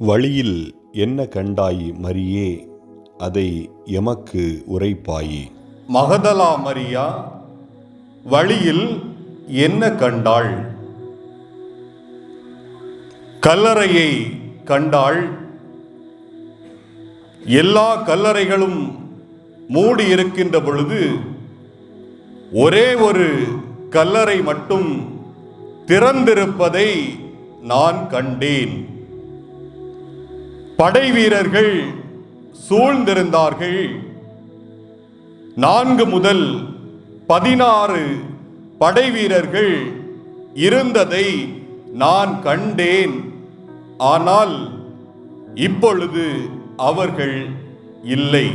வழியில் என்ன கண்டாய் மரியே அதை எமக்கு உரைப்பாயே. மகதலா மரியா வழியில் என்ன கண்டாள்? கல்லறையை கண்டாள். எல்லா கல்லறைகளும் மூடி இருக்கின்ற பொழுது ஒரே ஒரு கல்லறை மட்டும் திறந்திருப்பதை நான் கண்டேன். படை வீரர்கள் சூழ்ந்திருந்தார்கள். நான்கு முதல் பதினாறு படை வீரர்கள் இருந்ததை நான் கண்டேன். ஆனால் இப்பொழுது அவர்கள் இல்லை.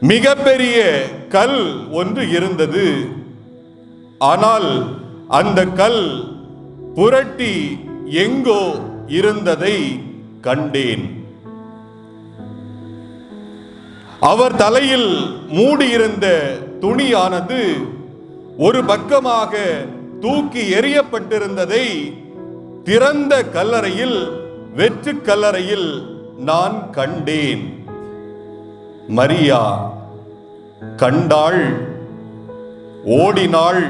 மிகப்பெரிய கல் ஒன்று இருந்தது. ஆனால் அந்த கல் புரட்டி எங்கோ இருந்ததை கண்டேன். அவர் தலையில் மூடியிருந்த துணியானது ஒரு பக்கமாக தூக்கி எறியப்பட்டிருந்ததை திறந்த கல்லறையில் வெற்று கல்லறையில் நான் கண்டேன். மரியா கண்டாள் ஓடினாள்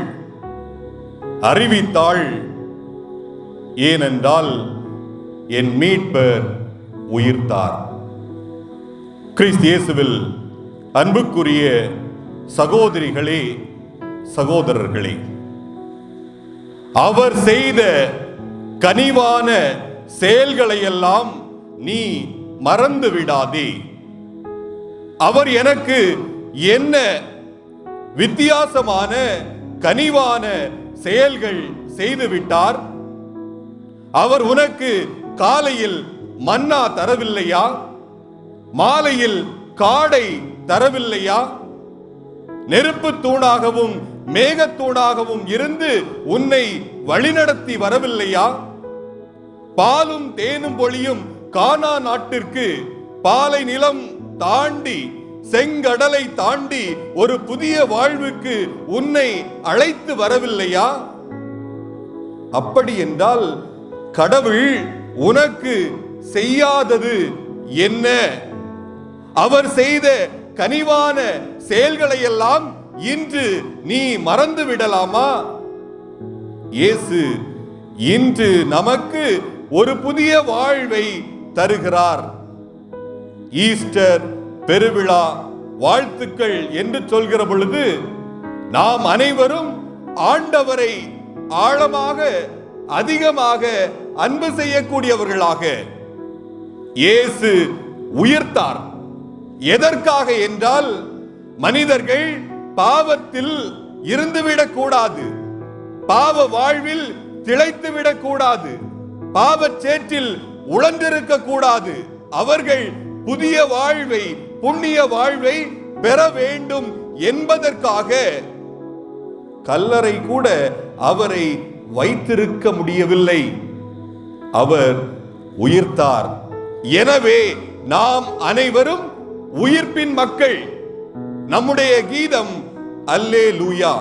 அறிவித்தாள் ஏனென்றால் என் மீட்பர் உயிர்த்தார். கிறிஸ்து இயேசுவில் அன்புக்குரிய சகோதரிகளே சகோதரர்களே அவர் செய்த கனிவான செயல்களையெல்லாம் நீ மறந்து விடாதே. அவர் எனக்கு என்ன வித்தியாசமான கனிவான செயல்கள் செய்து விட்டார் அவர் உனக்கு காலையில் மன்னா தரவில்லையா? மாலையில் காடை தரவில்லையா? நெருப்பு தூணாகவும் மேகத்தூணாகவும் இருந்து உன்னை வழிநடத்தி வரவில்லையா? பாலும் தேனும் பொழியும் கானா நாட்டிற்கு பாலை நிலம் தாண்டி செங்கடலை தாண்டி ஒரு புதிய வாழ்வுக்கு உன்னை அழைத்து வரவில்லையா? அப்படி என்றால் கடவுள் உனக்கு செய்யாதது என்ன? அவர் செய்த கனிவான செயல்களை எல்லாம் இன்று நீ மறந்து விடலாமா இயேசு இன்று நமக்கு ஒரு புதிய வாழ்வை தருகிறார். ஈஸ்டர் பெருவிழா வாழ்த்துக்கள் என்று சொல்கிற பொழுது நாம் அனைவரும் ஆண்டவரை ஆழமாக அதிகமாக அன்பு செய்யக்கூடியவர்களாக இயேசு உயிர்த்தார். எதற்காக என்றால் மனிதர்கள் பாவத்தில் இருந்துவிடக் கூடாது பாவ வாழ்வில் திளைத்து விடக்கூடாது பாவச் சேற்றில் உழந்திருக்க கூடாது அவர்கள் புதிய வாழ்வை புண்ணிய வாழ்வை பெற வேண்டும் என்பதற்காக கல்லறை கூட அவரை வைத்திருக்க முடியவில்லை. அவர் உயிர்த்தார். எனவே நாம் அனைவரும் உயிர்ப்பின் மக்கள். நம்முடைய கீதம் அல்லே லூயா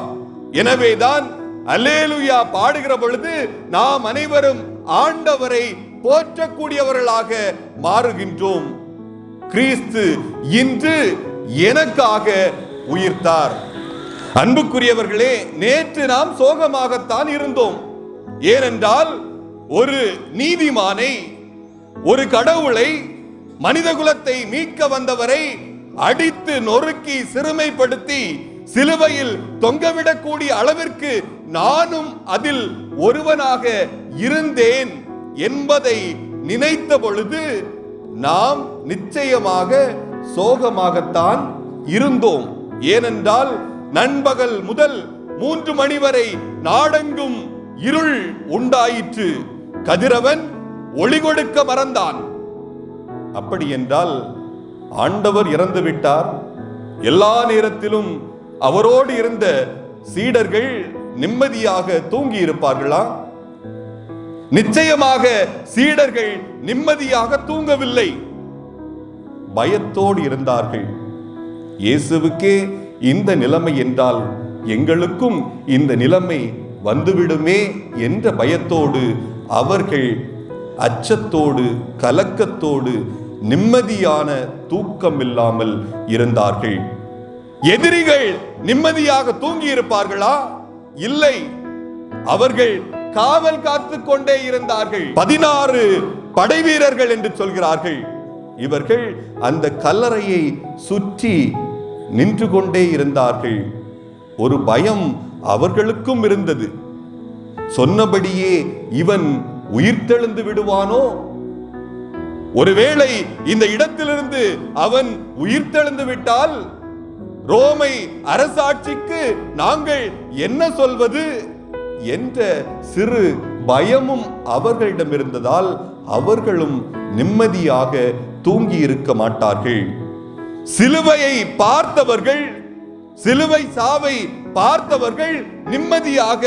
எனவேதான் அல்லேலுயா பாடுகிற பொழுது நாம் அனைவரும் ஆண்டவரை போற்றக்கூடியவர்களாக மாறுகின்றோம். கிறிஸ்து இன்று எனக்காக உயிர்த்தார். அன்புக்குரியவர்களே நேற்று நாம் சோகமாகத்தான் இருந்தோம். ஏனென்றால் ஒரு நீதிமானை ஒரு கடவுளை மனிதகுலத்தை மீட்க வந்தவரை அடித்து நொறுக்கி சிறுமைப்படுத்தி சிலுவையில் தொங்கவிடக்கூடிய அளவிற்கு நானும் அதில் ஒருவனாக இருந்தேன் என்பதை நினைத்த பொழுது நாம் நிச்சயமாக சோகமாகத்தான் இருந்தோம். ஏனென்றால் நண்பகல் முதல் மூன்று மணி வரை நாடெங்கும் இருள் உண்டாயிற்று. கதிரவன் ஒளி கொடுக்க மறந்தான். அப்படி என்றால் ஆண்டவர் இறந்து விட்டார். எல்லா நேரத்திலும் அவரோடு இருந்த சீடர்கள் நிம்மதியாக தூங்கி இருப்பார்களா நிச்சயமாக சீடர்கள் நிம்மதியாக தூங்கவில்லை. பயத்தோடு இருந்தார்கள். இயேசுவுக்கே இந்த நிலைமை என்றால் எங்களுக்கும் இந்த நிலைமை வந்துவிடுமே என்ற பயத்தோடு அவர்கள் அச்சத்தோடு கலக்கத்தோடு நிம்மதியான தூக்கம் இல்லாமல் இருந்தார்கள். எதிரிகள் நிம்மதியாக தூங்கி இருப்பார்களா இல்லை. அவர்கள் காவல் காத்து கொண்டே இருந்தார்கள். பதினாறு படை வீரர்கள் என்று சொல்கிறார்கள். இவர்கள் அந்த கல்லறையை சுற்றி நின்று கொண்டே இருந்தார்கள். ஒரு பயம் அவர்களுக்கும் இருந்தது. சொன்னபடியே இவன் உயிர்த்தெழுந்து விடுவானோ? ஒருவேளை இந்த இடத்திலிருந்து அவன் உயிர்த்தெழுந்து விட்டால் ரோமை அரசாட்சிக்கு நாங்கள் என்ன சொல்வது? என்ற சிறு பயமும் அவர்களிடம் இருந்ததால் அவர்களும் நிம்மதியாக தூங்கி இருக்க மாட்டார்கள். சிலுவையை பார்த்தவர்கள் சிலுவை சாவை பார்த்தவர்கள் நிம்மதியாக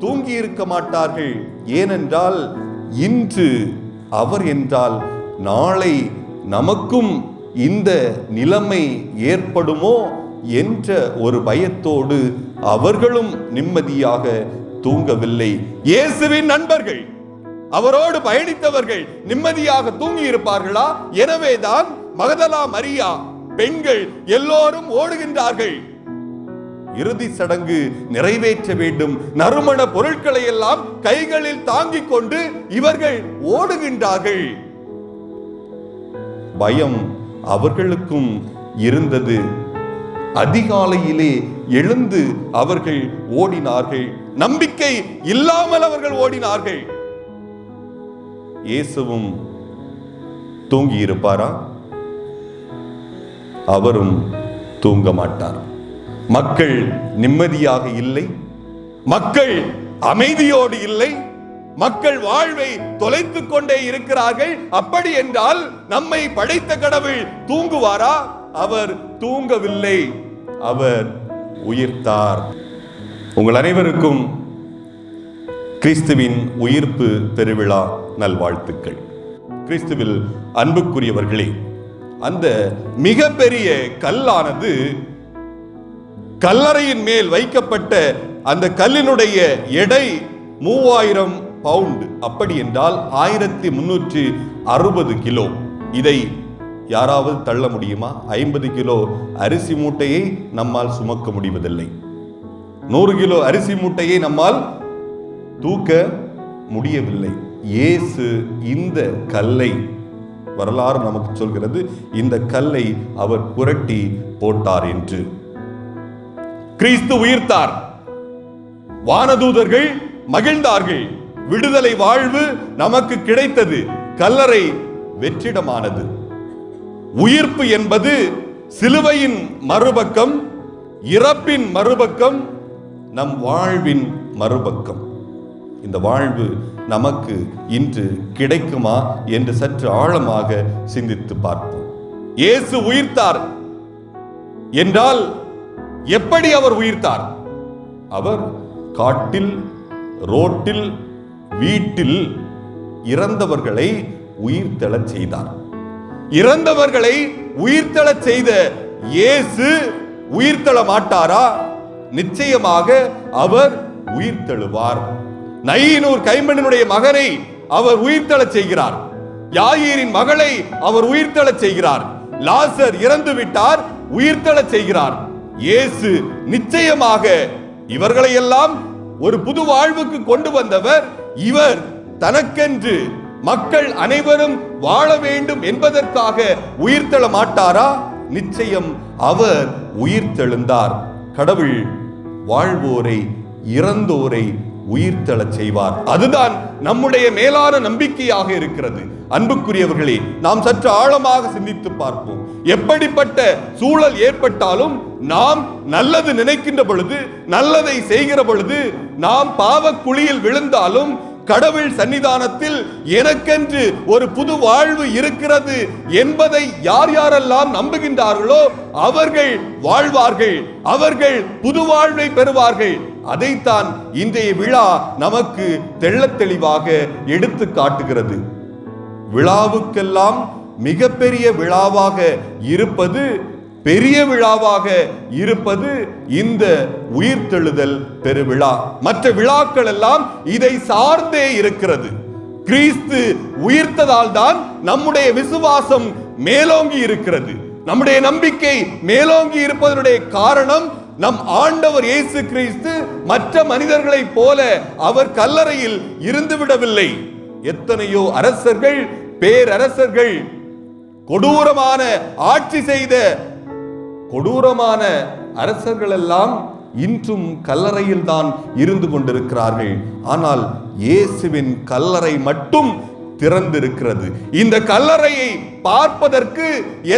தூங்கி இருக்க மாட்டார்கள். ஏனென்றால் இன்று அவர் என்றால் நாளை நமக்கும் இந்த நிலைமை ஏற்படுமோ என்ற ஒரு பயத்தோடு அவர்களும் நிம்மதியாக தூங்கவில்லை. இயேசுவின் நண்பர்கள் அவரோடு பயணித்தவர்கள் நிம்மதியாக தூங்கி இருப்பார்களா எனவேதான் மகதலா மரியா பெண்கள் எல்லோரும் ஓடுகின்றார்கள். இறுதி சடங்கு நிறைவேற்ற வேண்டும். நறுமண பொருட்களை எல்லாம் கைகளில் தாங்கிக் கொண்டு இவர்கள் ஓடுகின்றார்கள். பயம் அவர்களுக்கும் இருந்தது. அதிகாலையிலே எழுந்து அவர்கள் ஓடினார்கள். நம்பிக்கை இல்லாமல் அவர்கள் ஓடினார்கள். இயேசுவும் தூங்கி இருப்பாரா அவரும் தூங்க மாட்டார். மக்கள் நிம்மதியாக இல்லை. மக்கள் அமைதியோடு இல்லை. மக்கள் வாழ்வை தொலைத்துக் கொண்டே இருக்கிறார்கள். அப்படி என்றால் நம்மை படைத்த கடவுள் தூங்குவாரா? அவர் தூங்கவில்லை. அவர் உயிர்த்தார். உங்கள் அனைவருக்கும் கிறிஸ்துவின் உயிர்ப்பு பெருவிழா நல்வாழ்த்துக்கள். கிறிஸ்துவில் அன்புக்குரியவர்களே அந்த மிகப்பெரிய கல்லானது கல்லறையின் மேல் வைக்கப்பட்ட அந்த கல்லினுடைய எடை மூவாயிரம் பவுண்ட். அப்படி என்றால் ஆயிரத்தி முன்னூற்றி அறுபது கிலோ. இதை யாராவது தள்ள முடியுமா? ஐம்பது கிலோ அரிசி மூட்டையை நம்மால் சுமக்க முடிவதில்லை. நூறு கிலோ அரிசி மூட்டையை நம்மால் தூக்க முடியவில்லை. இயேசு இந்த கல்லை வரலாறு நமக்கு சொல்கிறது இந்த கல்லை அவர் புரட்டி போட்டார் என்று. கிறிஸ்து உயிர்த்தார். வானதூதர்கள் மகிழ்ந்தார்கள். விடுதலை வாழ்வு நமக்கு கிடைத்தது. கல்லறை வெற்றிடமானது. உயிர்ப்பு என்பது சிலுவையின் மறுபக்கம் இறப்பின் மறுபக்கம் நம் வாழ்வின் மறுபக்கம். இந்த வாழ்வு நமக்கு இன்று கிடைக்குமா என்று சற்று ஆழமாக சிந்தித்து பார்ப்போம். இயேசு உயிர்த்தார். என்றால் எப்படி அவர் உயிர்த்தார்? அவர் காட்டில் ரோட்டில் வீட்டில் இறந்தவர்களை உயிர்த்தெழச் செய்தார். இறந்தவர்களை உயிர்த்தெழச் செய்த இயேசு உயிர்த்தெழ மாட்டாரா? நிச்சயமாக அவர் உயிர்த்தெழுவார். நயினூர் கைமணினுடைய மகனை அவர் உயிர்த்தெழச் செய்கிறார். யாயீரின் மகளை அவர் உயிர்த்தெழச் செய்கிறார். லாசர் இறந்து விட்டார் உயிர்த்தெழச் செய்கிறார். இயேசு நிச்சயமாக இவர்களை எல்லாம் ஒரு புது வாழ்வுக்கு கொண்டு வந்தவர். இவர் தனக்கென்று மக்கள் அனைவரும் வாழ வேண்டும் என்பதற்காக உயிர்த்தெழ மாட்டாரா? நிச்சயம் அவர் உயிர்த்தெழுந்தார். கடவுள் வாழ்வோரை இறந்தோரை உயிர்த்தெழச் செய்வார். அதுதான் நம்முடைய மேலான நம்பிக்கையாக இருக்கிறது. அன்புக்குரியவர்களே நாம் சற்று ஆழமாக சிந்தித்து பார்ப்போம். எப்படிப்பட்ட சூழல் ஏற்பட்டாலும் நாம் நல்லது நினைக்கின்ற பொழுது நல்லதை செய்கிற பொழுது நாம் பாவ குழியில் விழுந்தாலும் கடவுள் சன்னிதானத்தில் எனக்கென்று ஒரு புது வாழ்வு இருக்கிறது என்பதை யார் யாரெல்லாம் நம்புகின்றார்களோ அவர்கள் வாழ்வார்கள். அவர்கள் புது வாழ்வை பெறுவார்கள். அதைத்தான் இன்றைய விழா நமக்கு தெள்ள தெளிவாக எடுத்து காட்டுகிறது. விழாவுக்கெல்லாம் மிகப்பெரிய விழாவாக இருப்பது பெரிய விழாவாக இருப்பது இந்த உயிர்த்தெழுதல் பெருவிழா. மற்ற விழாக்கள் எல்லாம் இதை சார்ந்தே இருக்கிறது. கிறிஸ்து உயிர்த்ததால் தான் நம்முடைய விசுவாசம் மேலோங்கி இருக்கிறது. நம்முடைய நம்பிக்கை மேலோங்கி இருப்பதனுடைய காரணம் நம் ஆண்டவர் இயேசு கிறிஸ்து மற்ற மனிதர்களைப் போல அவர் கல்லறையில் இருந்து விடவில்லை எத்தனையோ அரசர்கள் பேரரசர்கள் கொடூரமான ஆட்சி செய்த கொடூரமான அரசர்கள் எல்லாம் இன்றும் கல்லறையில் தான் இருந்து கொண்டிருக்கிறார்கள். ஆனால் இயேசுவின் கல்லறை மட்டும் திறந்திருக்கிறது. இந்த கல்லறையை பார்ப்பதற்கு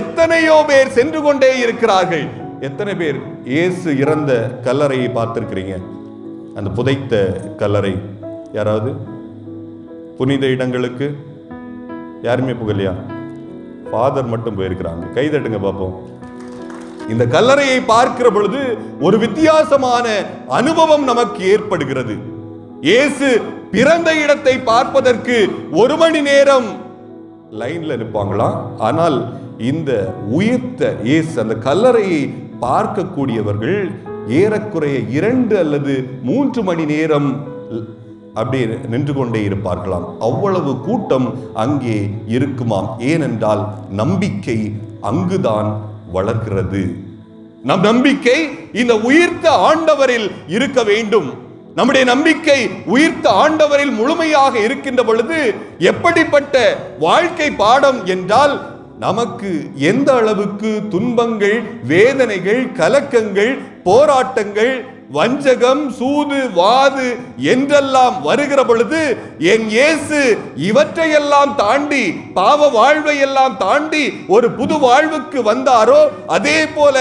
எத்தனையோ பேர் சென்று கொண்டே இருக்கிறார்கள். எத்தனை பேர் இயேசு இறந்த கல்லறையை பார்த்துருக்குறீங்க? அந்த புதைத்த கல்லறை. யாராவது? புனித இடங்களுக்கு? யாருமே புகலையா? ஃபாதர் மட்டும் போயிருக்கிறாங்க. கைதட்டுங்க பார்ப்போம் இந்த கல்லறையை பார்க்கிற பொழுது ஒரு வித்தியாசமான அனுபவம் நமக்கு ஏற்படுகிறது. இயேசு பிறந்த இடத்தை பார்ப்பதற்கு ஒரு மணி நேரம் லைன்ல நிற்பாங்களாம் ஆனால் இந்த உயிர்த்த இயேசு அந்த கல்லறையை பார்க்கக்கூடியவர்கள் ஏறக்குறைய இரண்டு அல்லது மூன்று மணி நேரம் அப்படியே நின்று கொண்டே இருப்பார்களாம். அவ்வளவு கூட்டம் அங்கே இருக்குமாம். ஏனென்றால் நம்பிக்கை அங்குதான் வளர்கிறது. நம் நம்பிக்கை இந்த உயிர்த்த ஆண்டவரில் இருக்க வேண்டும். நம்முடைய நம்பிக்கை உயிர்த்த ஆண்டவரில் முழுமையாக இருக்கின்ற பொழுது எப்படிப்பட்ட வாழ்க்கை பாடம் என்றால் நமக்கு எந்த அளவுக்கு துன்பங்கள் வேதனைகள் கலக்கங்கள் போராட்டங்கள் வஞ்சகம் சூது வாது என்றெல்லாம் வருகிற பொழுது என் இயேசு இவற்றையெல்லாம் தாண்டி பாவ வாழ்வை எல்லாம் தாண்டி ஒரு புது வாழ்வுக்கு வந்தாரோ அதே போல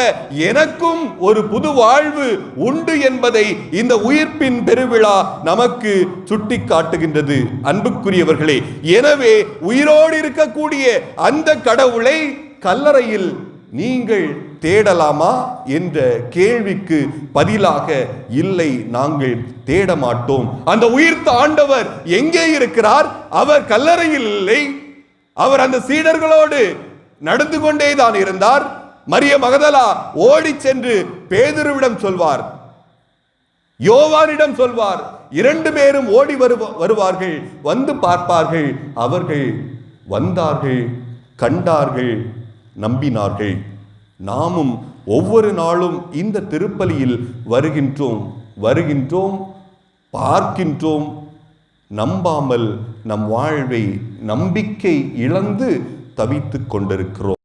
எனக்கும் ஒரு புது வாழ்வு உண்டு என்பதை இந்த உயிர்ப்பின் பெருவிழா நமக்கு சுட்டி காட்டுகின்றது அன்புக்குரியவர்களே எனவே உயிரோடு இருக்கக்கூடிய அந்த கடவுளை கல்லறையில் நீங்கள் தேடலாமா என்ற கேள்விக்கு பதிலாக இல்லை நாங்கள் தேட மாட்டோம் அந்த உயிர்த்த ஆண்டவர் எங்கே இருக்கிறார்? அவர் கல்லறையில் இல்லை. அவர் அந்த சீடர்களோடு நடந்து கொண்டே தான் இருந்தார். மரிய மகதலா ஓடி சென்று பேதுருவிடம் சொல்வார். யோவானிடம் சொல்வார். இரண்டு பேரும் ஓடி வருவ- வருவார்கள். வந்து பார்ப்பார்கள். அவர்கள் வந்தார்கள் கண்டார்கள் நம்பினார்கள். நாமும் ஒவ்வொரு நாளும் இந்த திருப்பலியில் வருகின்றோம் வருகின்றோம் பார்க்கின்றோம். நம்பாமல் நம் வாழ்வை நம்பிக்கை இழந்து தவித்து கொண்டிருக்கிறோம்.